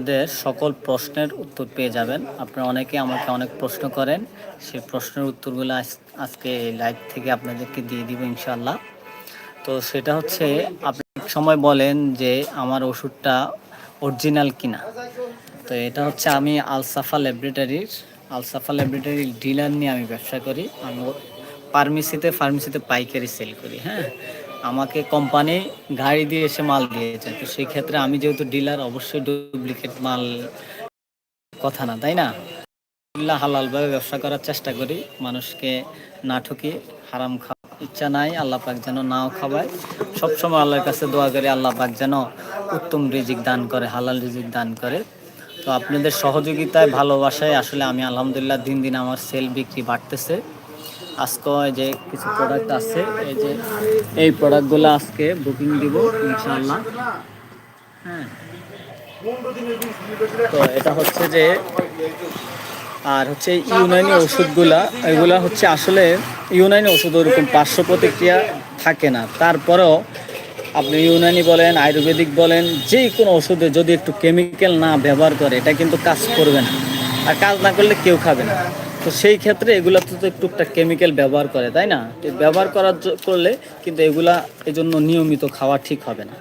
আপনাদের সকল প্রশ্নের উত্তর পেয়ে যাবেন। আপনারা অনেকে আমাকে অনেক প্রশ্ন করেন। সেই প্রশ্নের উত্তরগুলো আজ- আজকে লাইভ থেকে আপনাদেরকে দিয়ে দিব ইনশাল্লাহ তো সেটা হচ্ছে, আপনি সময় বলেন যে আমার ওষুধটা অরিজিনাল কিনা। তো এটা হচ্ছে আমি আলসাফা ল্যাবরেটরির আলসাফা ল্যাবরেটরির ডিলার নিয়ে আমি ব্যবসা করি। আমি ফার্মেসিতে ফার্মেসিতে পাইকারি সেল করি হ্যাঁ? আমাকে কোম্পানি গাড়ি দিয়ে এসে মাল দিয়েছে। তো সেই ক্ষেত্রে আমি যেহেতু ডিলার, অবশ্যই ডুপ্লিকেট মাল কথা না, তাই না? হালালভাবে ব্যবসা করার চেষ্টা করি, মানুষকে না ঠকি হারাম খাওয়া ইচ্ছা নাই, আল্লাহ পাক যেন নাও খাওয়ায়। সবসময় আল্লাহর কাছে দোয়া করি, আল্লাহ পাক যেন উত্তম রিজিক দান করে, হালাল রিজিক দান করে। তো আপনাদের সহযোগিতায়, ভালোবাসায় আসলে আমি আলহামদুলিল্লাহ দিন দিন আমার সেল বিক্রি বাড়তেছে। আজকে যে কিছু প্রোডাক্ট আছে, এই যে এই প্রোডাক্টগুলো আজকে বুকিং দিব, ইনশাআল্লাহ। হ্যাঁ। তো এটা হচ্ছে যে, আর হচ্ছে ইউনানি ওষুধগুলা, এগুলা হচ্ছে আসলে ইউনানি ওষুধ ওরকম পার্শ্ব প্রতিক্রিয়া থাকে না। তারপরেও আপনি ইউনানি বলেন, আয়ুর্বেদিক বলেন যে কোনো ওষুধে যদি একটু কেমিক্যাল না ব্যবহার করে, এটা কিন্তু কাজ করবে না। আর কাজ না করলে কেউ খাবে না। তো সেই ক্ষেত্রে এগুলাতে তো টুকটাক কেমিক্যাল ব্যবহার করে, তাই না? ব্যবহার করার করলে কিন্তু এগুলা এজন্য নিয়মিত খাওয়া ঠিক হবে না।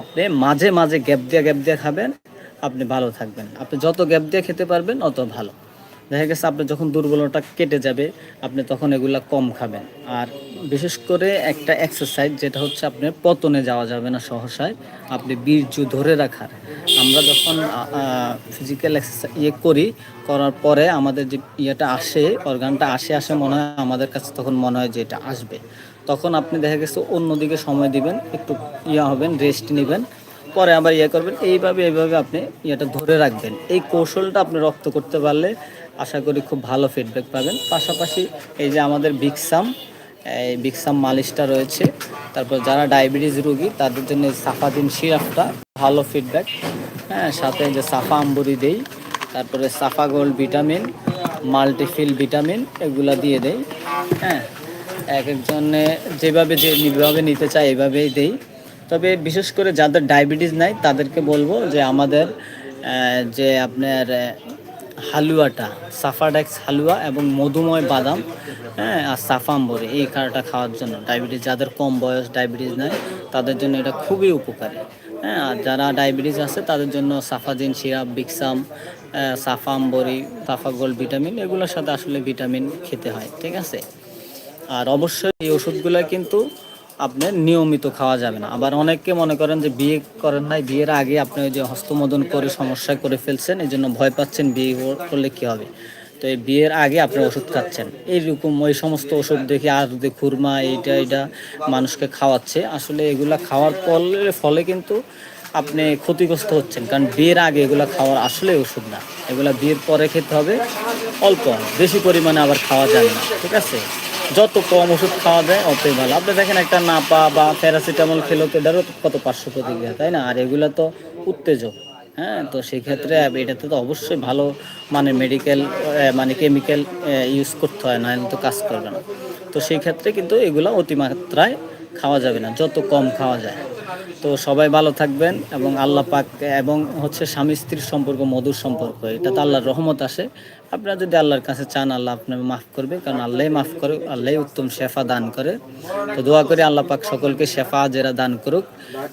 আপনি মাঝে মাঝে গ্যাপ দিয়ে গ্যাপ দিয়ে খাবেন, আপনি ভালো থাকবেন। আপনি যত গ্যাপ দিয়ে খেতে পারবেন, অত ভালো। দেখা গেছে আপনি যখন দুর্বলতা কেটে যাবে, আপনি তখন এগুলা কম খাবেন। আর বিশেষ করে একটা এক্সারসাইজ যেটা হচ্ছে আপনার পতনে যাওয়া যাবে না সহসায়, আপনি বীর্য ধরে রাখার। আমরা যখন ফিজিক্যাল এক্সারসাইজ ইয়ে করি, করার পরে আমাদের যে ইয়েটা আসে অর্গানটা আসে আসে মনে হয় আমাদের কাছে তখন মনে হয় যে এটা আসবে। তখন আপনি দেখা গেছে অন্যদিকে সময় দিবেন, একটু ইয়ে হবেন রেস্ট নেবেন পরে আবার ইয়ে করবেন। এইভাবে এইভাবে আপনি ইয়েটা ধরে রাখবেন। এই কৌশলটা আপনি রপ্ত করতে পারলে আশা করি খুব ভালো ফিডব্যাক পাবেন। পাশাপাশি এই যে আমাদের বিক্সাম এই বিক্সাম মালিশটা রয়েছে। তারপর যারা ডায়াবেটিস রোগী, তাদের জন্য সাফাদিন সিরাপটা ভালো ফিডব্যাক হ্যাঁ সাথে যে সাফা আম্বুরি দেই, তারপরে সাফা গোল্ড ভিটামিন, মাল্টিফিল ভিটামিন এগুলা দিয়ে দেই। হ্যাঁ এক একজনে যেভাবে যে যেভাবে নিতে চায় এভাবেই দেই। তবে বিশেষ করে যাদের ডায়াবেটিস নাই, তাদেরকে বলব যে আমাদের যে আপনার হালুয়াটা, সাফাডেক্স হালুয়া এবং মধুময় বাদাম হ্যাঁ আর সাফাম্বরি, এই খাওয়াটা খাওয়ার জন্য। ডায়াবেটিস, যাদের কম বয়স ডায়াবেটিস নাই, তাদের জন্য এটা খুবই উপকারী। হ্যাঁ আর যারা ডায়াবেটিস আছে, তাদের জন্য সাফাজিন, সিরাপ, বিক্সাম সাফাম্বরি সাফা গোল্ড ভিটামিন, এগুলোর সাথে আসলে ভিটামিন খেতে হয়, ঠিক আছে? আর অবশ্যই এই ওষুধগুলো কিন্তু আপনার নিয়মিত খাওয়া যাবে না। আবার অনেকে মনে করেন যে বিয়ে করেন নাই, বিয়ের আগে আপনি ওই যে হস্তমোদন করে সমস্যায় করে ফেলছেন, এই জন্য ভয় পাচ্ছেন বিয়ে করলে কি হবে? তো এই বিয়ের আগে আপনি ওষুধ খাচ্ছেন। এইরকম ওই সমস্ত ওষুধ দেখে, আর যদি খুরমা, এইটা এটা মানুষকে খাওয়াচ্ছে। আসলে এগুলা খাওয়ার ফলে ফলে কিন্তু আপনি ক্ষতিগ্রস্ত হচ্ছেন। কারণ বিয়ের আগে এগুলো খাওয়ার আসলে ওষুধ না। এগুলো বিয়ের পরে খেতে হবে, অল্প। বেশি পরিমাণে আবার খাওয়া যায় না। ঠিক আছে? যত কম ওষুধ খাওয়া যায়, অতই ভালো। আপনি দেখেন একটা নাপা বা প্যারাসিটামল খেলো তো এটারও কত পার্শ্ব প্রতিক্রিয়া, তাই না? আর এগুলো তো উত্তেজক হ্যাঁ? তো সেক্ষেত্রে এটাতে তো অবশ্যই ভালো মানে মেডিকেল মানে কেমিক্যাল ইউজ করতে হয় না তো কাজ করবে না। তো সেই ক্ষেত্রে কিন্তু এগুলো অতিমাত্রায় খাওয়া যাবে না, যত কম খাওয়া যায়। তো সবাই ভালো থাকবেন এবং আল্লাহ পাক এবং হচ্ছে স্বামী স্ত্রীর সম্পর্ক, মধুর সম্পর্ক, এটা তো আল্লাহর রহমত আসে। আপনারা যদি আল্লাহর কাছে চান, আল্লাহ আপনাকে মাফ করবে, কারণ আল্লাহ মাফ করে আল্লাহ উত্তম শেফা দান করে। তো দোয়া করে আল্লাহ পাক সকলকে শেফা জেরা দান করুক,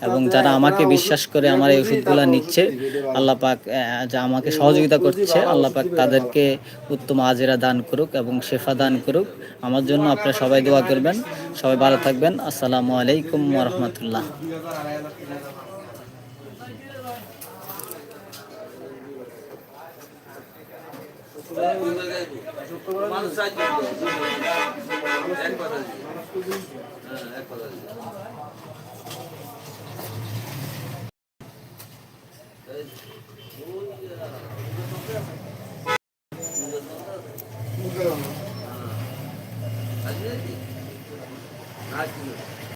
এবং যারা আমাকে বিশ্বাস করে আমার এই ওষুধগুলো নিচ্ছে, আল্লাহ পাক যা আমাকে সহযোগিতা করছে, আল্লাহ পাক তাদেরকে উত্তম আজেরা দান করুক এবং শেফা দান করুক। আমার জন্য আপনারা সবাই দোয়া করবেন, সবাই ভালো থাকবেন। আসসালামু আলাইকুম রহমতুল্লাহ। এক কথা হ্যাঁ, এক কথা